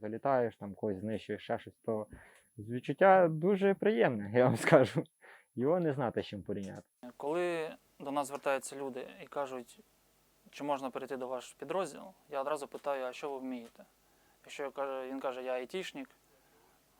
залітаєш, там когось знищуєш, ще щось, то відчуття дуже приємне, я вам скажу. Його не знати з чим порівняти. Коли до нас звертаються люди і кажуть, чи можна перейти до ваш підрозділ, я одразу питаю, а що ви вмієте? Якщо я кажу- він каже, я айтішник,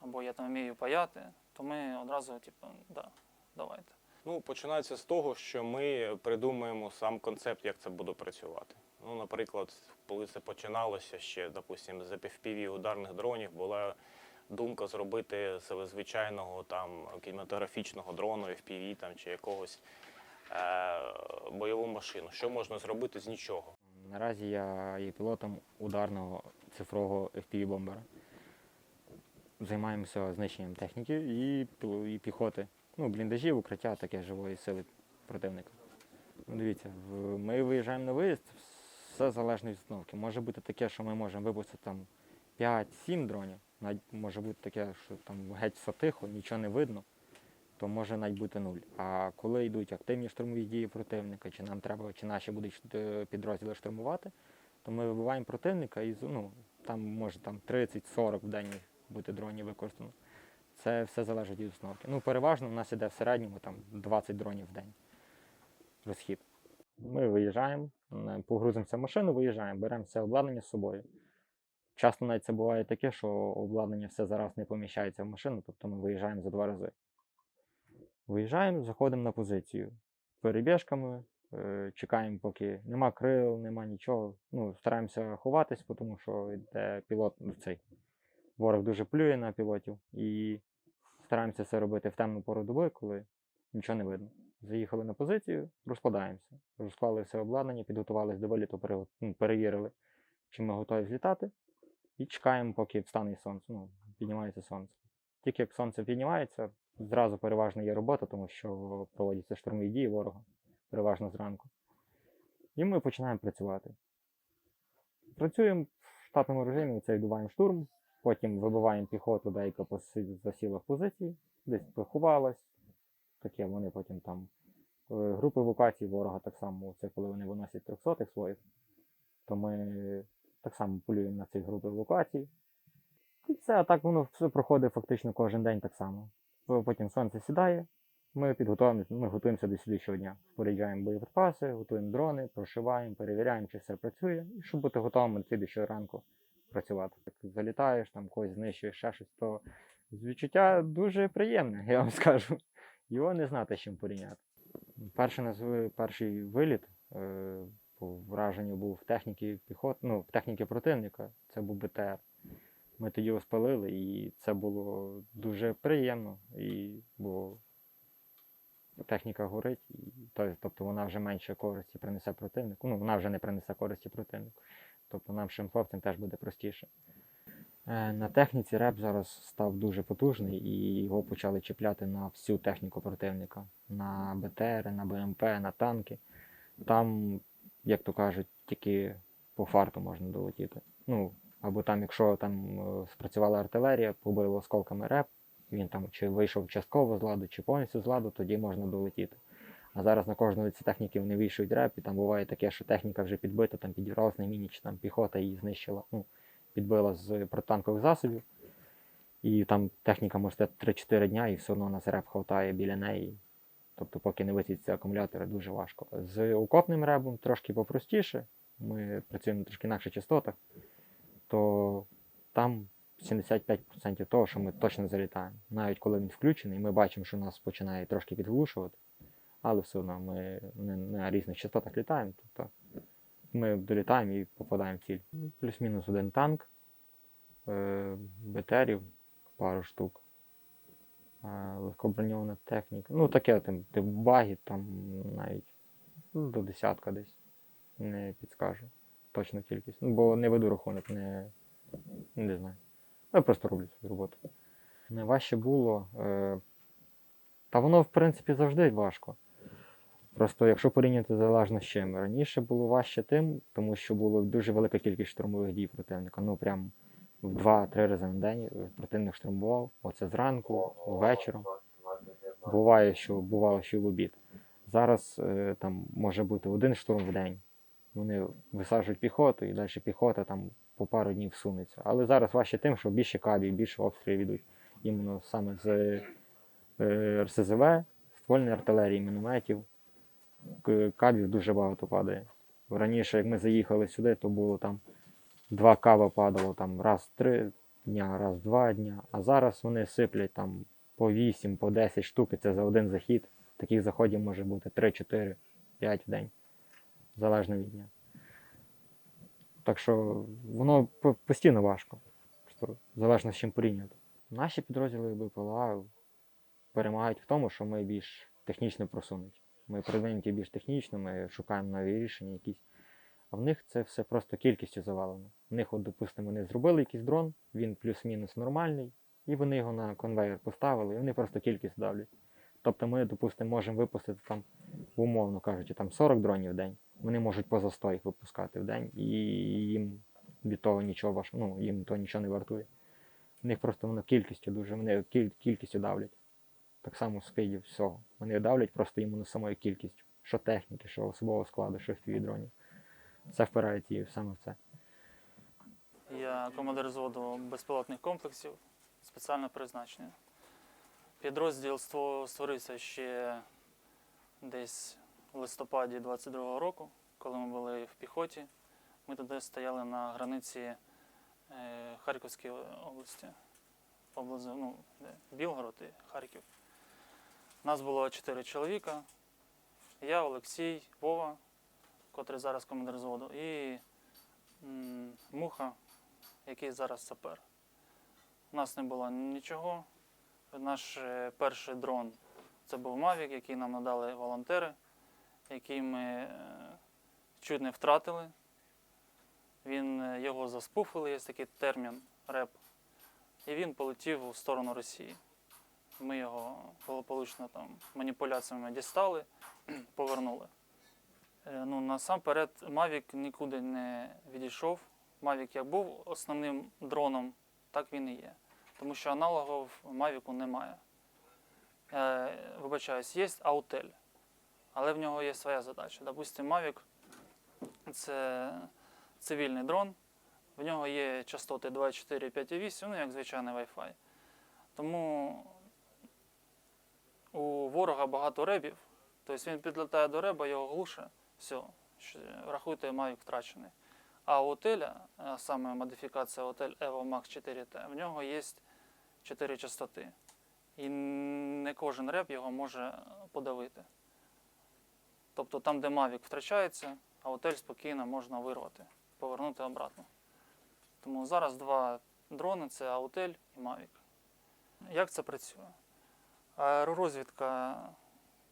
або я там вмію паяти, то ми одразу, типу, да, давайте. Ну, починається з того, що ми придумаємо сам концепт, як це буде працювати. Ну, наприклад, коли це починалося ще, допустимо, з FPV ударних дронів, була думка зробити з звичайного там кінематографічного дрону, FPV там, чи якогось е- бойову машину. Що можна зробити з нічого? Наразі я є пілотом ударного цифрового FPV-бомбера. Займаємося знищенням техніки і, і піхоти. Ну, бліндажів, укриття, таке живої сили противника. Ну, дивіться, ми виїжджаємо на виїзд, все залежно від установки. Може бути таке, що ми можемо випустити там 5-7 дронів. Навіть може бути таке, що там геть все тихо, нічого не видно, то може навіть бути нуль. А коли йдуть активні штурмові дії противника, чи нам треба, чи наші будуть е, підрозділи штурмувати, то ми вибиваємо противника і ну, там може там 30-40 в день бути дронів використано. Це все залежить від установки. Ну, переважно у нас іде в середньому там 20 дронів в день. Розхід. Ми виїжджаємо, погрузимося в машину, виїжджаємо, беремо все обладнання з собою. Часто навіть це буває таке, що обладнання все зараз не поміщається в машину, тобто ми виїжджаємо за два рази. Виїжджаємо, заходимо на позицію перебіжками, е, чекаємо, поки нема крил, нема нічого. Ну, стараємося ховатись, тому що йде пілот, ну, цей ворог дуже плює на пілотів і стараємося це робити в темну пору доби, коли нічого не видно. Заїхали на позицію, розкладаємося. Розклали все обладнання, підготувалися до виліту, ну, перевірили, чи ми готові злітати. І чекаємо, поки встане сонце. Ну, піднімається сонце. Тільки як сонце піднімається, зразу переважно є робота, тому що проводяться штурмові дії ворога, переважно зранку. І ми починаємо працювати. Працюємо в штатному режимі, це відбуваємо штурм, потім вибиваємо піхоту, деяка засіла в позиції, десь поховалась. Таке вони потім там. е, Групи евакуації ворога так само, це коли вони виносять трьохсотих своїх, то ми так само полюємо на цих груп евакуації. І все, а так воно все проходить фактично кожен день так само. Потім сонце сідає, ми підготуємося, ми готуємося до слідчого дня. Споряджаємо боєприпаси, готуємо дрони, прошиваємо, перевіряємо, чи все працює, і щоб бути готовим на слідчого ранку працювати. Так залітаєш, там когось знищуєш, ще щось, то відчуття дуже приємне, я вам скажу. Його не знати чим порівняти. Перший, перший виліт е, по враженню був в техніки піхот, ну, в техніки противника, це був БТР. Ми тоді його спалили, і це було дуже приємно. І, бо техніка горить, і, тобто вона вже менше користі принесе противнику. Ну, вона вже не принесе користі противнику. Тобто нашим хлопцям теж буде простіше. Е, На техніці реп зараз став дуже потужний і його почали чіпляти на всю техніку противника. На БТР, на БМП, на танки. Там, як то кажуть, тільки по фарту можна долетіти. Ну, або там, якщо там е, спрацювала артилерія, побило осколками реп, він там чи вийшов частково з ладу, чи повністю з ладу, тоді можна долетіти. А зараз на кожної ці техніки вони вішують реп, і там буває таке, що техніка вже підбита, там підірвалась на міні, чи там піхота її знищила, ну, підбила з протитанкових засобів. І там техніка може стояти 3-4 дня, і все одно нас реп хватає біля неї. Тобто, поки не висвітяться акумулятори, дуже важко. З окопним ребом трошки попростіше. Ми працюємо на трошки інакших частотах, то там 75% того, що ми точно залітаємо. Навіть коли він включений, ми бачимо, що нас починає трошки підглушувати, але все одно ми не на різних частотах літаємо. Тобто ми долітаємо і попадаємо в ціль. Плюс-мінус один танк, е, БТРів, пару штук. е, Легкоброньована техніка. Ну, таке там, баги, там навіть ну, до десятка десь. Не підскажу. Точну кількість. Ну, бо не веду рахунок, не, не знаю. Я просто роблю свою роботу. Найважче було. Е, та воно, в принципі, завжди важко. Просто якщо порівняти залежно з чим. Раніше було важче тим, тому що було дуже велика кількість штурмових дій противника. Ну прям в 2-3 рази на день е, противник штурмував. Оце зранку, вечором. Буває, що бувало, що в обід. Зараз е, там може бути один штурм в день. Вони висаджують піхоту, і далі піхота там по пару днів сунеться. Але зараз важче тим, що більше кабів, більше обстрілів йдуть. Іменно саме з е, РСЗВ, ствольної артилерії, мінометів. Кабів дуже багато падає. Раніше, як ми заїхали сюди, то було там два каба падало там раз-три дня, раз-два дня. А зараз вони сиплять там по 8, по 10 штук, і це за один захід. Таких заходів може бути 3, 4, 5 в день, залежно від дня. Так що воно постійно важко. Залежно з чим порівнювати. Наші підрозділи БПЛА перемагають в тому, що ми більш технічно просунуті. Ми продвинуті більш технічно, ми шукаємо нові рішення якісь. А в них це все просто кількістю завалено. В них, от, допустимо, вони зробили якийсь дрон, він плюс-мінус нормальний, і вони його на конвейер поставили, і вони просто кількість давлять. Тобто ми, допустимо, можемо випустити там, умовно кажучи, там 40 дронів в день. Вони можуть поза 100 їх випускати в день, і їм від того нічого ну, їм то нічого не вартує. В них просто воно кількістю дуже, вони кіль... кількістю давлять. Так само в спиді всього. Вони давлять просто іменно самою кількістю. Що техніки, що особового складу, що дронів. Все впирається і саме в це. Я командир взводу безпілотних комплексів спеціального призначення. Підрозділ створився ще десь в листопаді 22-го року, коли ми були в піхоті. Ми тоді стояли на границі е, Харківської області, поблизу ну, Білгород і Харків. Нас було чотири чоловіка. Я, Олексій, Вова, котрий зараз командир взводу, і Муха, який зараз сапер. У нас не було нічого. Наш е, перший дрон це був Mavic, який нам надали волонтери, який ми е, чуть не втратили. Він, е, його заспуфили, є такий термін реп. І він полетів у сторону Росії. Ми його благополучно там маніпуляціями дістали, повернули. Е, Ну, насамперед, Mavic нікуди не відійшов. Mavic як був основним дроном, так він і є. Тому що аналогів Mavic немає. Е, вибачаюсь, є Autel, але в нього є своя задача. Допустимо, Mavic це цивільний дрон, в нього є частоти 2,4, 5,8, ну як звичайний Wi-Fi. Тому у ворога багато ребів, тобто він підлітає до реба, його глуше, все, рахуйте, Mavic втрачений. А у отеля, саме модифікація Hotel Evo Max 4T, в нього є 4 частоти. І не кожен реп його може подавити. Тобто там, де Mavic втрачається, а отель спокійно можна вирвати, повернути обратно. Тому зараз два дрони це Аутель і Mavic. Як це працює? Аеророзвідка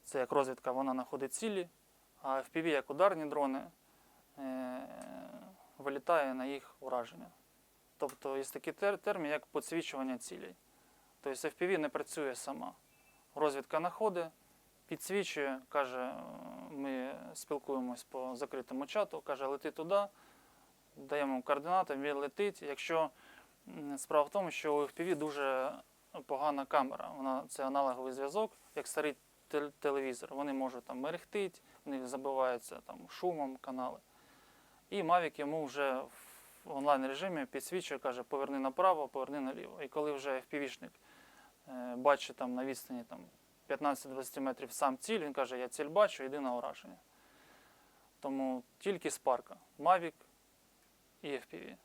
це як розвідка, вона знаходить цілі, а FPV як ударні дрони е, вилітає на їх ураження. Тобто є такий термін, як підсвічування цілей. Тобто FPV не працює сама. Розвідка знаходить, підсвічує, каже, ми спілкуємось по закритому чату, каже, лети туди, даємо координати, він летить. Якщо справа в тому, що у FPV дуже погана камера, вона це аналоговий зв'язок, як старий телевізор. Вони можуть там мерехтить, них забиваються там шумом канали. І Mavic йому вже в онлайн режимі підсвічує, каже, поверни направо, поверни наліво. І коли вже FPV-шник е, бачить там на відстані там, 15-20 метрів сам ціль, він каже, я ціль бачу, йди на ураження. Тому тільки спарка, Mavic і FPV.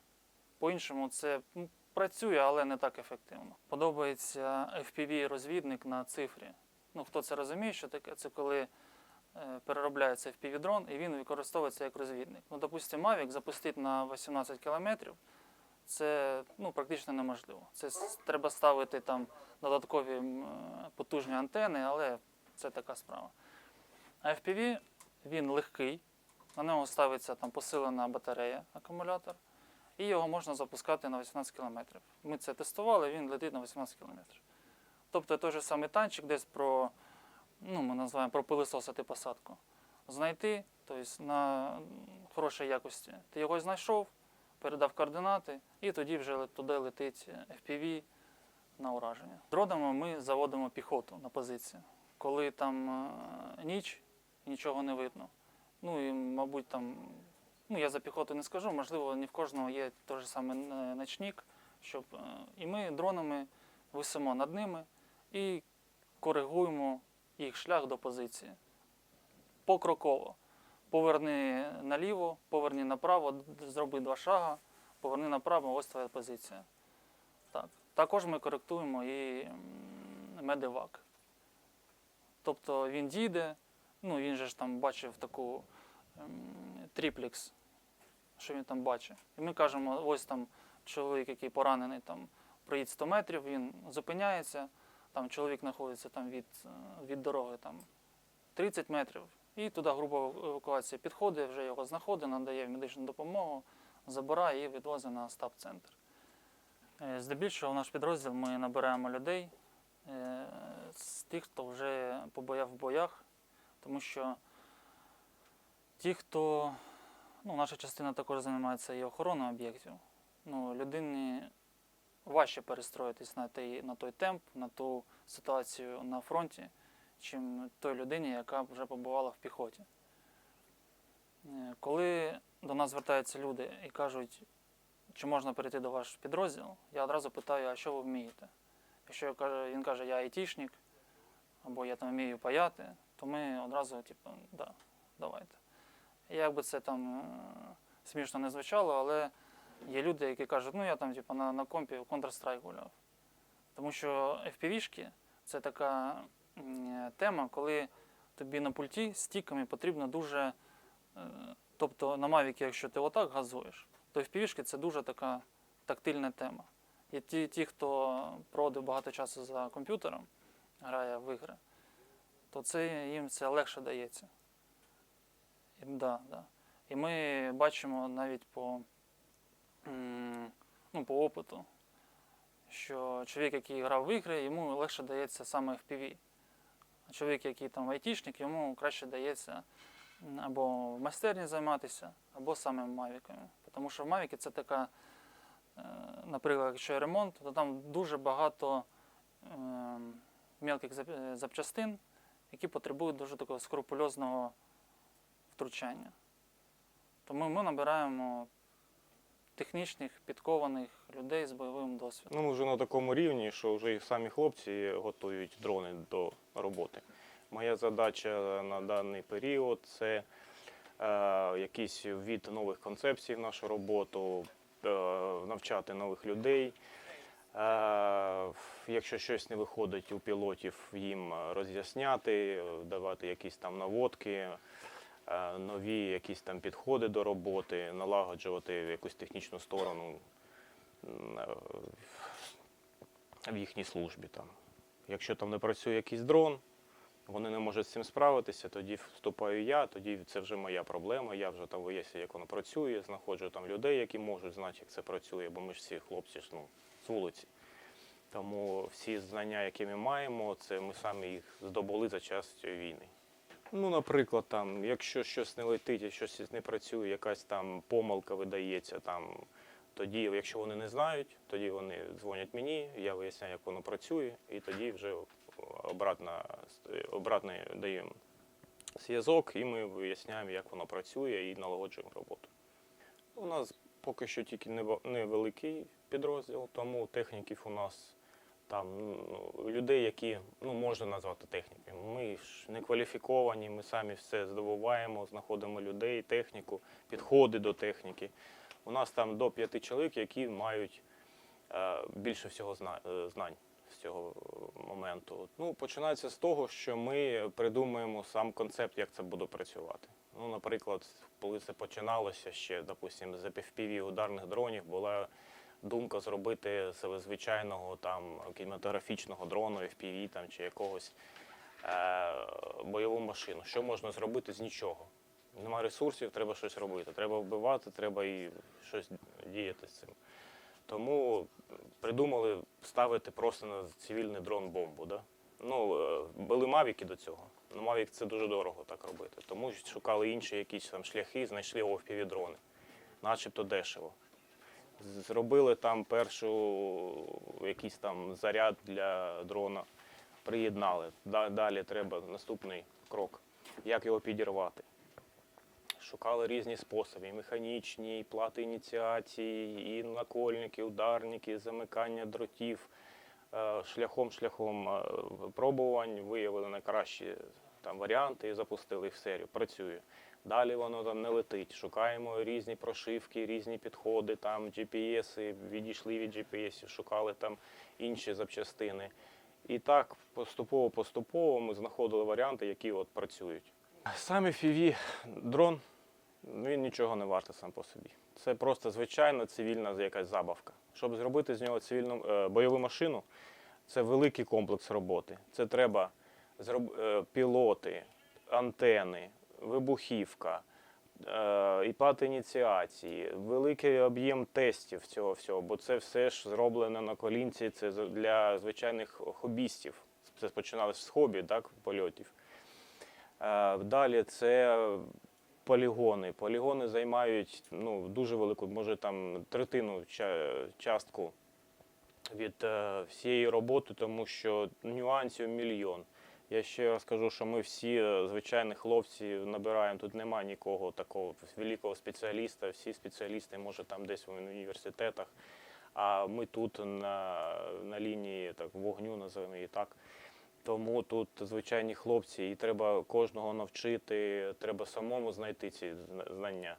По-іншому це м, працює, але не так ефективно. Подобається FPV-розвідник на цифрі. Ну, хто це розуміє, що таке? Це коли е, переробляється FPV-дрон і він використовується як розвідник. Ну, допустимо, Mavic запустити на 18 кілометрів, це ну, практично неможливо. Це треба ставити там додаткові е, потужні антени, але це така справа. А FPV він легкий, на нього ставиться там посилена батарея, акумулятор, і його можна запускати на 18 км. Ми це тестували, він летить на 18 км. Тобто той же самий танчик десь про, ну, ми називаємо пропилисосити посадку. Знайти, тобто на хорошій якості. Ти його знайшов, передав координати, і тоді вже туди летить FPV на ураження. Дронами ми заводимо піхоту на позицію. Коли там е, ніч, нічого не видно. Ну і, мабуть, там Ну, я за піхоту не скажу, можливо, не в кожного є той же самий е, ночник, щоб. е, І ми дронами висимо над ними і коригуємо їх шлях до позиції. Покроково. Поверни наліво, поверни направо, зроби два шага, поверни направо, ось твоя позиція. Так. Також ми коректуємо і медивак. Тобто він дійде, ну він же ж там бачив таку ем, тріплікс, що він там бачить. І ми кажемо, ось там чоловік, який поранений, там проїдь 100 метрів, він зупиняється, там чоловік знаходиться там від, е, від дороги там 30 метрів. І туди група евакуації підходить, вже його знаходить, надає медичну допомогу, забирає і відвозить на стаб-центр. Е, Здебільшого в наш підрозділ ми набираємо людей е, з тих, хто вже побояв в боях, тому що ті, хто ну, наша частина також займається і охороною об'єктів. Ну, людині важче перестроїтись на той, на той темп, на ту ситуацію на фронті, чим той людині, яка вже побувала в піхоті. Е, Коли до нас звертаються люди і кажуть, чи можна перейти до ваш підрозділ, я одразу питаю, а що ви вмієте? Якщо він каже, я айтішник, або я там вмію паяти, то ми одразу, типу, да, давайте. Як би це там е, смішно не звучало, але є люди, які кажуть, ну я там типу, на, на компі Counter-Strike гуляв. Тому що FPV-шки це така тема, коли тобі на пульті з тіками потрібно дуже. е, Тобто на Mavic, якщо ти отак газуєш, то FPV-шки це дуже така тактильна тема. І ті, ті, хто проводив багато часу за комп'ютером, грає в ігри, то це їм це легше дається. І, да, да. І ми бачимо навіть по, ну, по опиту, що чоловік, який грав в ігри, йому легше дається саме FPV. А чоловік, який там айтішник, йому краще дається або в майстерні займатися, або саме мавіками. Тому що в мавіки це така, е, наприклад, якщо ремонт, то там дуже багато е, мелких е, запчастин, які потребують дуже такого скрупульозного втручання. Тому ми набираємо технічних, підкованих людей з бойовим досвідом. Ну, ми вже на такому рівні, що вже і самі хлопці готують дрони до роботи. Моя задача на даний період це е, якийсь ввід нових концепцій в нашу роботу, е, навчати нових людей. Е, якщо щось не виходить у пілотів, їм роз'ясняти, давати якісь там наводки, нові якісь там підходи до роботи, налагоджувати якусь технічну сторону е, в їхній службі. Там. Якщо там не працює якийсь дрон, вони не можуть з цим справитися, тоді вступаю я, тоді це вже моя проблема. Я вже там вияснюю, як воно працює, знаходжу там людей, які можуть знати, як це працює, бо ми ж всі хлопці ж, ну, з вулиці. Тому всі знання, які ми маємо, це ми самі їх здобули за час цієї війни. Ну, наприклад, там, якщо щось не летить, щось не працює, якась там помилка видається, там, тоді, якщо вони не знають, тоді вони дзвонять мені, я виясняю, як воно працює, і тоді вже обратно, обратно даємо зв'язок, і ми виясняємо, як воно працює, і налагоджуємо роботу. У нас поки що тільки невеликий підрозділ, тому техніків у нас там ну, людей, які ну, можна назвати техніками. Ми ж не кваліфіковані, ми самі все здобуваємо, знаходимо людей, техніку, підходи до техніки. У нас там до п'яти чоловік, які мають е, більше всього е, знань з цього моменту. Ну, починається з того, що ми придумуємо сам концепт, як це буде працювати. Ну, наприклад, коли це починалося ще, допустимо, з FPV ударних дронів, була думка зробити з звичайного там кінематографічного дрону, FPV там, чи якогось е, бойову машину. Що можна зробити з нічого? Нема ресурсів, треба щось робити. Треба вбивати, треба і щось діяти з цим. Тому придумали ставити просто на цивільний дрон бомбу. Да? Ну, е, були мавіки до цього. Ну, мавік це дуже дорого так робити. Тому шукали інші якісь там шляхи, знайшли FPV дрони, начебто дешево. Зробили там першу якийсь там заряд для дрона, приєднали. Далі треба наступний крок. Як його підірвати? шукали різні способи: і механічні, і плати ініціації, і накольники, ударники, замикання дротів. Е, Шляхом шляхом е, випробувань виявили найкращі там варіанти і запустили в серію. Працює. Далі воно там не летить. Шукаємо різні прошивки, різні підходи, там GPS, відійшли від GPS, шукали там інші запчастини. І так поступово-поступово ми знаходили варіанти, які от працюють. Саме FPV дрон, він нічого не вартий сам по собі. Це просто звичайна цивільна якась забавка. Щоб зробити з нього цивільну е, бойову машину, це великий комплекс роботи. Це треба е, пілоти, антени, вибухівка, е, і пат ініціації, великий об'єм тестів цього всього, бо це все ж зроблено на колінці, це для звичайних хобістів. Це починалося з хобі, так, польотів. Е, Далі це полігони. Полігони займають ну, дуже велику, може там третину частку від е, всієї роботи, тому що нюансів мільйон. Я ще раз кажу, що ми всі е, звичайні хлопці набираємо. Тут немає нікого такого великого спеціаліста. Всі спеціалісти, може, там десь в університетах. А ми тут на, на лінії так, вогню, називаємо її так. Тому тут звичайні хлопці, і треба кожного навчити, треба самому знайти ці знання.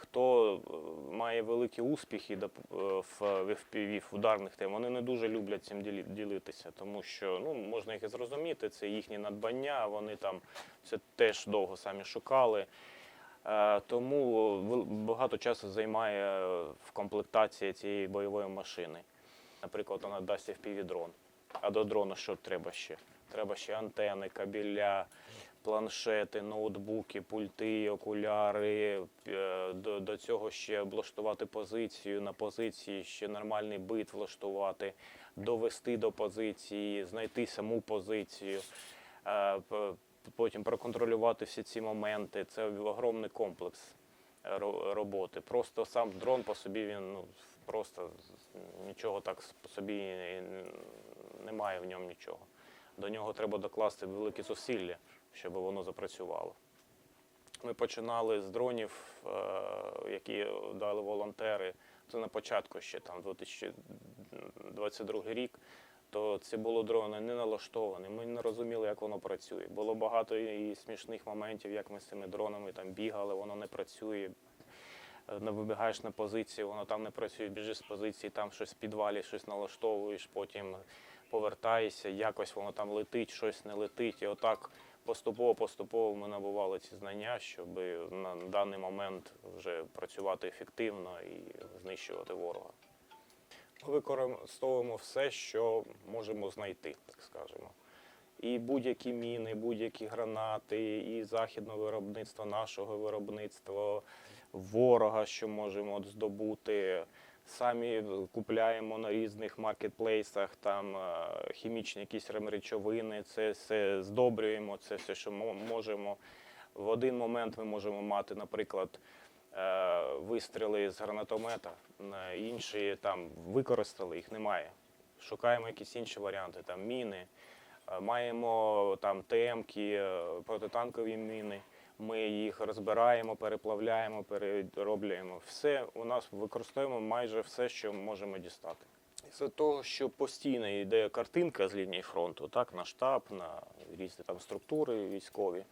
Хто е, має великі успіхи е, в FPV, в ударних тем, вони не дуже люблять цим ділитися, тому що ну, можна їх і зрозуміти, це їхні надбання, вони там це теж довго самі шукали. Е, Тому багато часу займає в комплектації цієї бойової машини. Наприклад, вона дасть FPV-дрон. А до дрона що треба ще? Треба ще антени, кабеля, планшети, ноутбуки, пульти, окуляри. Е, До, до цього ще облаштувати позицію, на позиції ще нормальний бит влаштувати, довести до позиції, знайти саму позицію. Е, Потім проконтролювати всі ці моменти. Це огромний комплекс е, роботи. Просто сам дрон по собі він ну, просто нічого так по собі немає в ньому нічого. До нього треба докласти великі зусилля, щоб воно запрацювало. Ми починали з дронів, е, які дали волонтери. Це на початку ще там 2022 рік. То це було дрони не налаштовані. Ми не розуміли, як воно працює. Було багато і смішних моментів, як ми з цими дронами там бігали, воно не працює. Не вибігаєш на позицію, воно там не працює, біжиш з позиції, там щось в підвалі, щось налаштовуєш, потім повертаєшся, якось воно там летить, щось не летить. І отак поступово-поступово ми набували ці знання, щоб на даний момент вже працювати ефективно і знищувати ворога. Ми використовуємо все, що можемо знайти, так скажемо. І будь-які міни, будь-які гранати, і західного виробництва, нашого виробництва, ворога, що можемо здобути. Самі купляємо на різних маркетплейсах там е, хімічні якісь речовини, це все здобрюємо, це все, що мо- можемо. В один момент ми можемо мати, наприклад, е, вистріли з гранатомета, на інші там використали, їх немає. Шукаємо якісь інші варіанти, там міни, Е, маємо там ТМки, е, протитанкові міни. Ми їх розбираємо, переплавляємо, перероблюємо. Все у нас використовуємо майже все, що можемо дістати. З того, що постійно йде картинка з лінії фронту, так, на штаб, на різні там структури військові.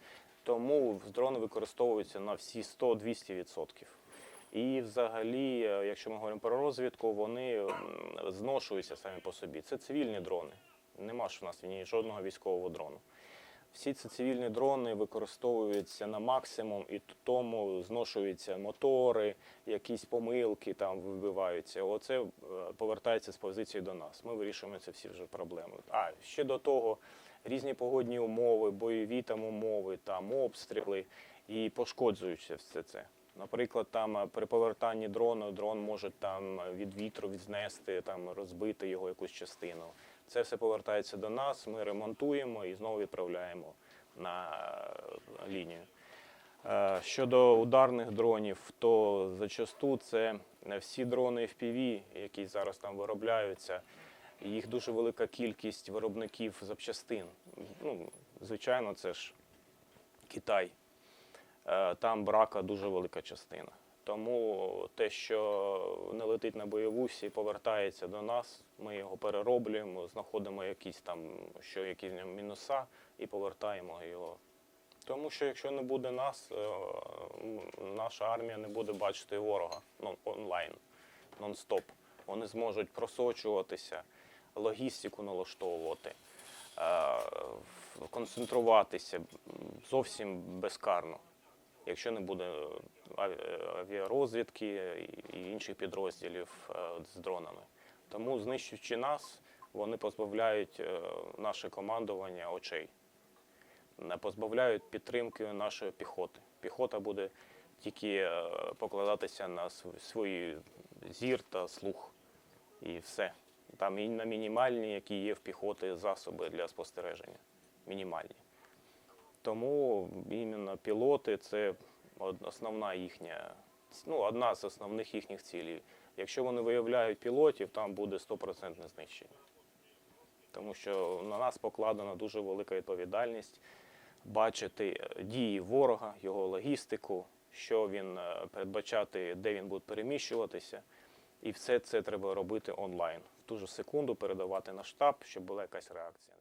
Тому дрони використовуються на всі 100-200%. І взагалі, е, якщо ми говоримо про розвідку, вони зношуються самі по собі. Це цивільні дрони. Нема ж в нас ні жодного військового дрону. Всі ці цивільні дрони використовуються на максимум, і тому зношуються мотори, якісь помилки там вибиваються. Оце е, повертається з позиції до нас. Ми вирішуємо ці всі вже проблеми. А ще до того різні погодні умови, бойові там умови, там обстріли і пошкоджуються все це. Наприклад, там е, при повертанні дрону дрон може там від вітру відзнести, там розбити його якусь частину. Це все повертається до нас, ми ремонтуємо і знову відправляємо на е, лінію. Е, Щодо ударних дронів, то зачасту це всі дрони FPV, які зараз там виробляються. Їх дуже велика кількість виробників запчастин. Ну, звичайно, це ж Китай. е, там брака дуже велика частина. Тому те, що не летить на бойовусі повертається до нас, ми його перероблюємо, знаходимо якісь там, що ньому мінуса і повертаємо його. Тому що якщо не буде нас, е, наша армія не буде бачити ворога ну, онлайн, нон-стоп. Вони зможуть просочуватися, логістику налаштовувати, е, концентруватися зовсім безкарно, якщо не буде авіарозвідки і інших підрозділів е, з дронами. Тому, знищуючи нас, вони позбавляють е, наше командування очей, позбавляють підтримки нашої піхоти. Піхота буде тільки е, покладатися на св- свій зір та слух. І все. Там і на мінімальні, які є в піхоти засоби для спостереження. Мінімальні. Тому іменно пілоти це основна їхня, ну, одна з основних їхніх цілей. Якщо вони виявляють пілотів, там буде 100% знищення. Тому що на нас покладена дуже велика відповідальність бачити е, дії ворога, його логістику, що він е, передбачати, де він буде переміщуватися. І все це треба робити онлайн. В ту же секунду передавати на штаб, щоб була якась реакція.